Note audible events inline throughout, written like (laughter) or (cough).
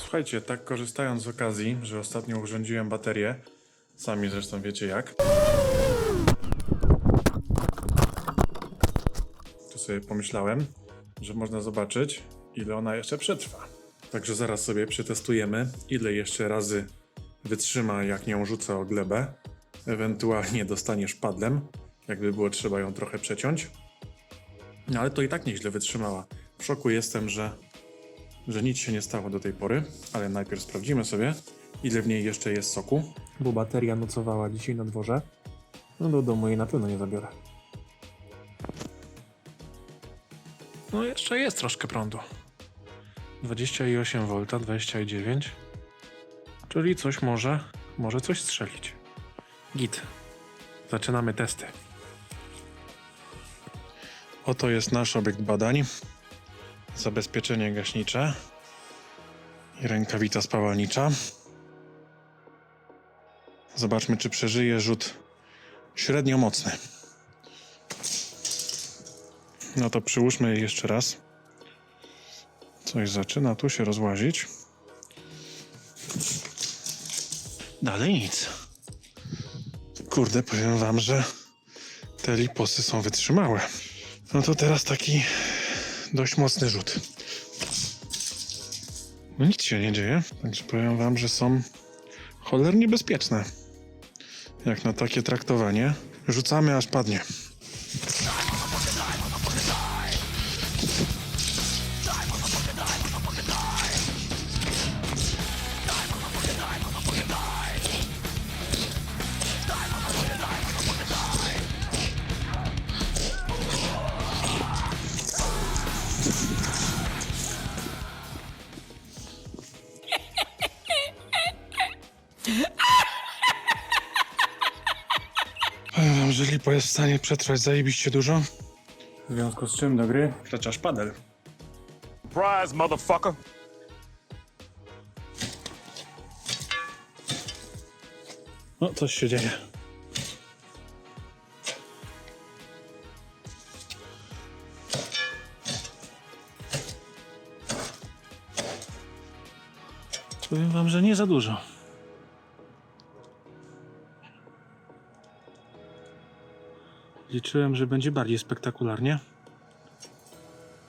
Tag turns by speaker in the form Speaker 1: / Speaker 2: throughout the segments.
Speaker 1: Słuchajcie, tak korzystając z okazji, że ostatnio urządziłem baterię, sami zresztą wiecie jak, to sobie pomyślałem, że można zobaczyć, ile ona jeszcze przetrwa. Także zaraz sobie przetestujemy, ile jeszcze razy wytrzyma, jak nią rzucę o glebę. Ewentualnie dostanie szpadlem, jakby było trzeba ją trochę przeciąć. No ale to i tak nieźle wytrzymała. W szoku jestem, że, że nic się nie stało do tej pory, ale najpierw sprawdzimy sobie, ile w niej jeszcze jest soku. Bo bateria nocowała dzisiaj na dworze. No do domu jej na pewno nie zabiorę. No jeszcze jest troszkę prądu. 28 V, 29. Czyli coś może, może coś strzelić. Git. Zaczynamy testy. Oto jest nasz obiekt badań. Zabezpieczenie gaśnicze i rękawica spawalnicza. Zobaczmy, czy przeżyje rzut średnio mocny. No to przyłóżmy je jeszcze raz. Coś zaczyna tu się rozłazić. Dalej nic. Kurde, powiem wam, że te liposy są wytrzymałe. No to teraz taki dość mocny rzut. No nic się nie dzieje, także powiem wam, że są cholernie bezpieczne. Jak na takie traktowanie. Rzucamy aż padnie. Powiem wam, że lipo jest w stanie przetrwać zajebiście dużo. W związku z czym do gry wkracza szpadel.
Speaker 2: Surprise, motherfucker.
Speaker 1: No, coś się dzieje. Powiem wam, że nie za dużo. Liczyłem, że będzie bardziej spektakularnie.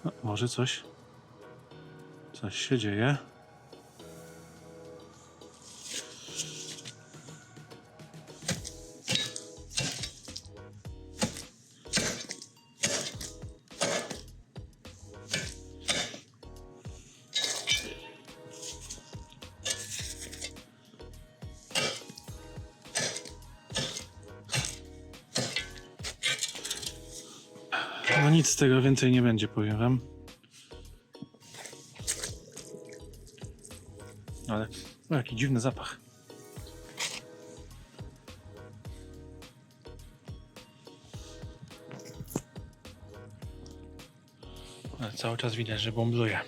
Speaker 1: No, może coś. Coś się dzieje. Nic z tego więcej nie będzie, powiem wam. Ale o, jaki dziwny zapach. Ale cały czas widać, że bąbluje.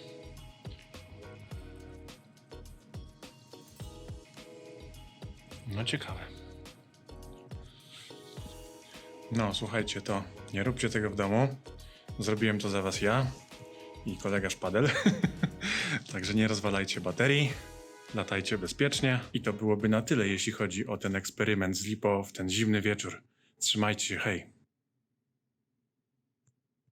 Speaker 1: No ciekawe. No, słuchajcie, to nie róbcie tego w domu. Zrobiłem to za was ja i kolega Szpadel. (laughs) Także nie rozwalajcie baterii, latajcie bezpiecznie. I to byłoby na tyle, jeśli chodzi o ten eksperyment z Lipo w ten zimny wieczór. Trzymajcie się, hej!